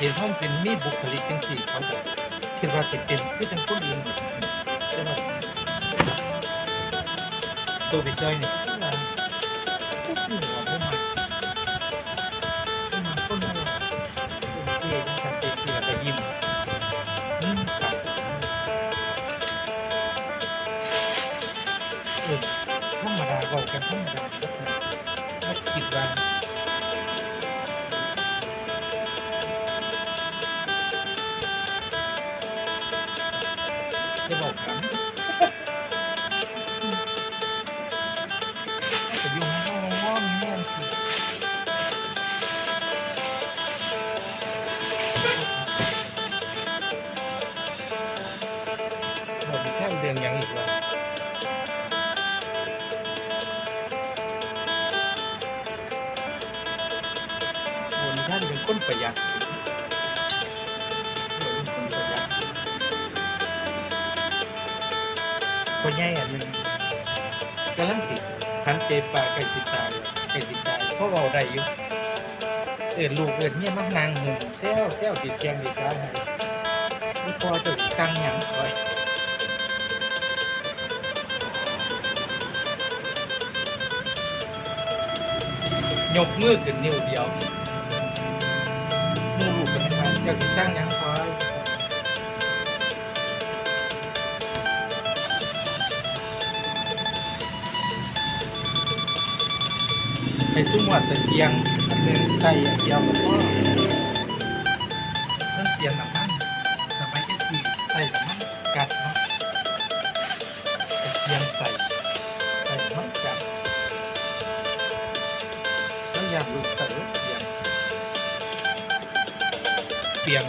เห็นห้องเป็นมีบุคลิกจังสี่เขาก็คิดว่าสิเป็นคือจังคนอื่นหมดแต่ว่าตัวพี่จ้อยนี่คือว่าทุกอย่างว่าบ่มมาคนมาว่าเป็นเกย์จังซั่นเป็นที่แล้วก็ยิ้มอืมครับเออธรรมดาเว้ากันธรรมดาบ่คิดว่า จะบอกกันจะยุ่งห้องห้องแม่งสิเรามีแค่เรื่องหยังอีกแล้วบนท่านเป็นคนประหยัด คนใหญ่อันหนึงกำลังสิพันเตปากไก่สิตายไก่สิตายเพราะเบาได้อยู่เอินลูกเอินเนี่ยมันนางหึงเซลเซลติดเชียงดีกันให้นี่พอจะสั่งหยังคอยยกมือขึ้นนิ้วเดียวมือลูกกันมาเจ้าสิสั่งหยังคอย ไปซุ้มวัดตะเกียงอันหนึงใส่อย่างเดียวกับพ่อเพิ่งเปลี่ยนน้ำมันสมัยที่สี่ใส่น้ำมันกัดเนาะตะเกียงใส่ใส่มันกัดแล้วอยากลูกใส่รถเกียงเปลี่ยน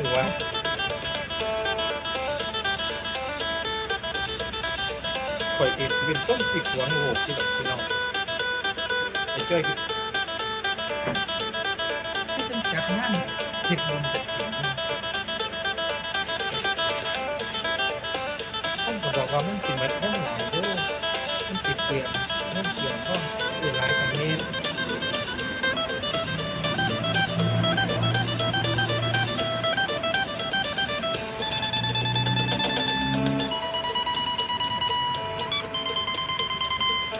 โอ้โหวะข่อยเองสิเป็นต้นติดหัวโง่ที่แบบพี่น้องไอ้จ้อยคือที่เป็นจัดงานคิดนมจัดเสียงท่านก็บอกว่ามันสิเม็ดนั่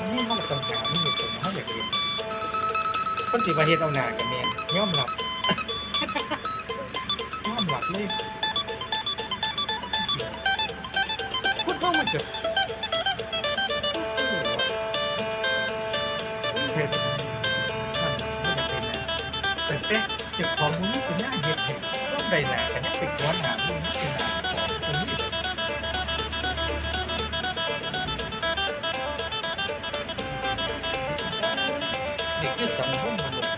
นนี้มันก็ต้องหาไม่เหตุผลเขาอยากเรียนคนสิมาเฮ็ดเอาหนากับแมนย่อมรับย่อมรับเลยพูดว่ามันจะเฮ็ดมันมันจะเป็นนะแต่แต่เจ้าของมันนี่เป็นหน้าเฮ็ดเฮ็ดต้องได้หนากันยังไปก้อนหนามันนี่เป็นหน้า คือสังคมมนุษย์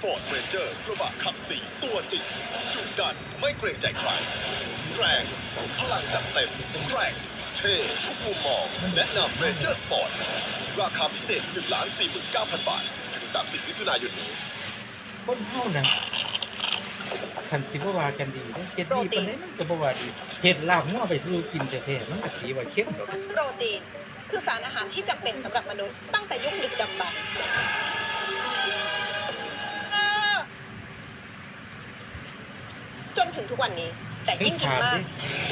ฟอร์ดเรนเจอร์กระบะขับสี่ตัวจริงดุดันไม่เกรงใจใครแรงขุมพลังจัดเต็มแรงเท่ทุกมุมมองแนะนำเรนเจอร์สปอร์ตราคาพิเศษ1ล้าน49,000 บาท ถึง 30 มิถุนายนนี้ คนเฮานะ คันสิบ่ว่ากันดีเด้เฮ็ดดีปานใดมันก็บ่ว่าดีเฮ็ดลาบงัวไปสู่กินแท้ๆมันก็สิว่าเข้มดอกโปรตีน คือสารอาหารที่จำเป็นสำหรับมนุษย์ตั้งแต่ยุคดึกดำบรรพ์จนถึงทุกวันนี้ แต่ยิ่งกินมาก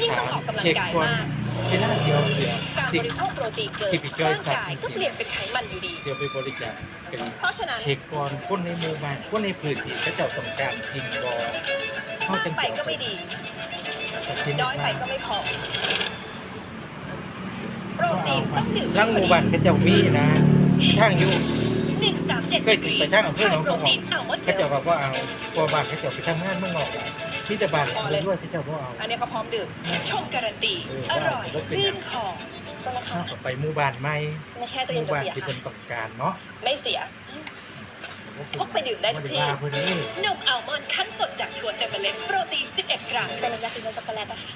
ยิ่งต้องออกกำลังกายมาก เวลาสิเอาเสียการสิ บริโภคโปรตีนเกินที่พี่จ้อยร่างสั่งกายก็สิเปลี่ยนเป็นไขมันอยู่ดี เสียไปบริจาคก็ดีเพราะฉะนั้น เช็คก่อนคนในหมู่บ้านคนในพื้นที่เขาเจ้าต้องการจริงบ่ เฮาจังไปก็ไม่ดี น้อยไปก็ไม่พอโปรตีนต้องดื่มลังหมู่บ้านเขาเจ้ามีนะทางอยู่หนึ่งสามเจ็ดเคยสิไปทางอำเภอหนองสองโปรตีนอัลมอนด์เขาเจ้าว่าบ่เอาเพราะบ้านเขาเจ้าไปทำงานเมืองนอกหลายมีแต่บ้านหลังรวยๆเขาเจ้าบ่เอาอันนี้เขาพร้อมดื่มชงการันตีเอออร่อยได้ลื่นคอใช่ไหมคะเอาไปหมู่บ้านใหม่ไม่ใช่หตัวเองมู่จะบ้านเสียที่เป็นหายต้องการเนาะไม่เสีย พกไปดื่มได้ทุกที่บ่ว่าเพิ่นนี่นมอัลมอนด์คั้นสดจากถั่วเต็มเมล็ดโปรตีน 11 กรัมเป็นยาสีฟันช็อกโกแลตนะคะ